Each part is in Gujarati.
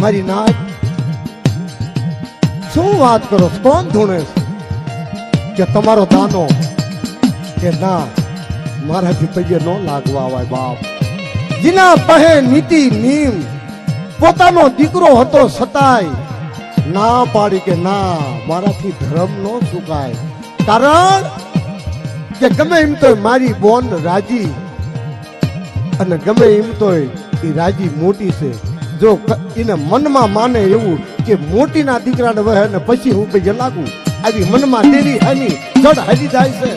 મારી નાચ શું વાત કરો? કોણ ધૂણે કે તમારો દાનો? કે ના મારાથી પૈયે ન લાગવા આવે બાપ. જીના પહે નીતિ નીમ પોતાનો દીકરો હતો છતાંય ના પાડી કે ના, મારાથી ધર્મ નો ચૂકાય કારણ કે ગમે એમ તો મારી બોન રાજી અને ગમે એમ તોય એ રાજી મોટી છે. જો એને મનમાં માને એવું કે મોટીના દીકરાને વહે ને પછી હું પૈયે લાગુ? આવી મનમાં તેરી હાની જડ હાલી જાય છે.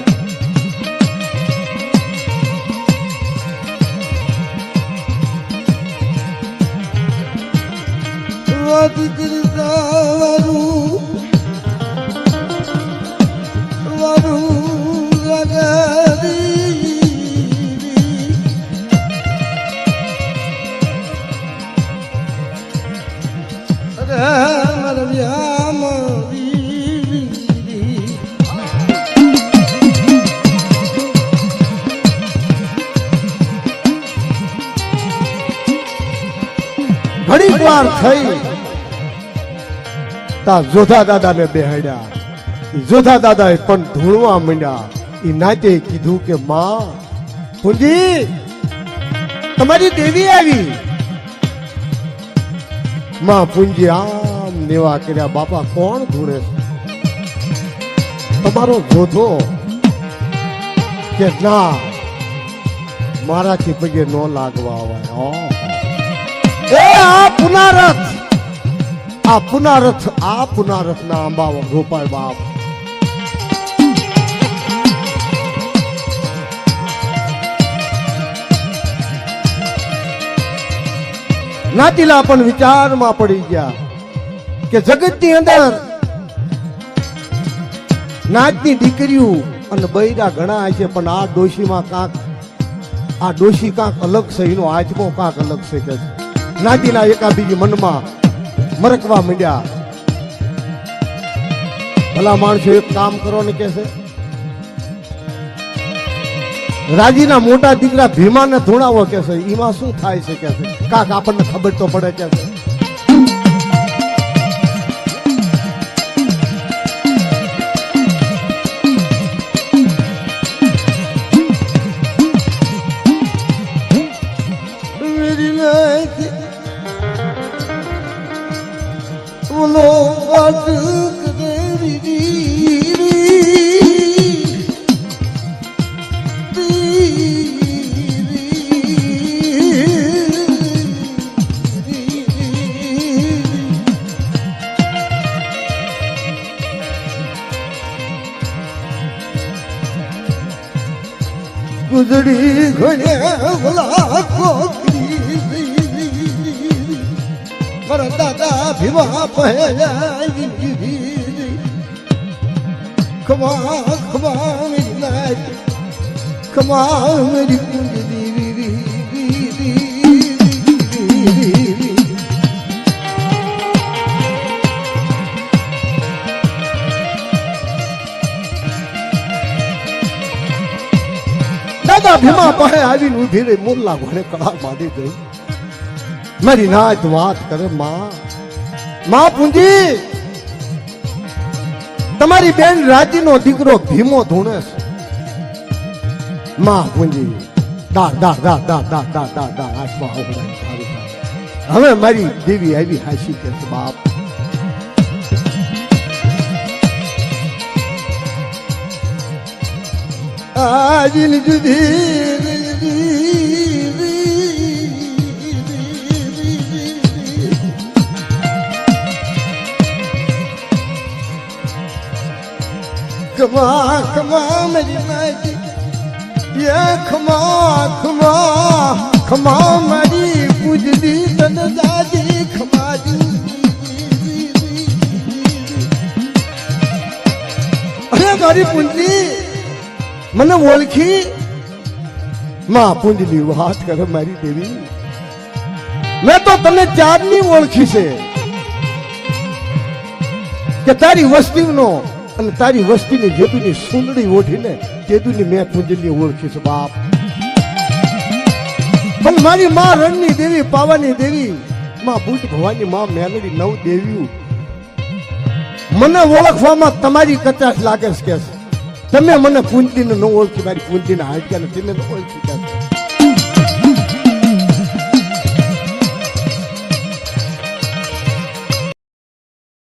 ઘણી વાર થઈ. તા જોધા દાદાને બેહાડ્યા. જોધા દાદા એ પણ ધૂળવા માંડ્યા. એ નાતે કીધું કે, માં પૂંજી તમારી દેવી આવી. માં પૂંજી આમ નેવા કર્યા બાપા, કોણ ધૂળે તમારો જોધો કે ના, મારાથી પગે ન લાગવા આવે. આ પુનારથ આ પુનારથ આ પુનારથ ના આંબા રોપાય બાપ. નાતીલા પણ વિચારમાં પડી ગયા. કે જગતની અંદર નાચની દીકરીઓ અને બૈરા ઘણા છે, પણ આ ડોશીમાં કાંક, આ ડોશી કાંક અલગ છે, એનો આત્મો કાંક અલગ છે કે. નાતીના એકાબીજી મનમાં મરકવા માંડ્યા. ભલા માણસો એક કામ કરો ને કે છે? રાજીના મોટા દીકરા ભીમાને ધૂણાવો કે છે એમાં શું થાય છે કે છે? કાંક આપણને ખબર તો પડે કે છે. કુદડી ઘોડે ભલા કોકરી પર દાદા ભીવા પહેલા ખમા ખમા ખમા મેરી કુંજ દાદા ભીમા પાસે આવીને ઊભી રહી મોરલા ઘોડે કળા બાંધી ગઈ. મારી નાચ વાત કરે, માં માં પૂંજી, તમારી બેન રાજીનો દીકરો ભીમો ધૂણે છે. માં પૂંજી દા દા દા દા દા દા દા દા આત્મા ઓગળાય સારું થાય. હવે મારી દેવી આવી હાસી કે બાપ. આજની જુદી Come on, come on, Mary Mighty. Yeah, come on, come મને ઓળખી? માં પુંજલી વાત કરે મારી દેવી. મેં તો તને ચાંદની ઓળખી છે. કે તારી વસ્તીનો અને તારી વસ્તીની જેદુની સુંદડી ઓઢીને જેદુની મેં પુંજની ઓળખી છે, બાપ. પણ મારી માં રણની દેવી, પાવાની દેવી, માં બુટ ભવાની માં મેલડી નવ દેવી મને ઓળખવામાં તમારી કચાશ લાગે છે, કે છે. તમે મને કુંતીને ન ઓળખી મારી કુંતીને હાડક્યાને તમે ન ઓળખી કે છે.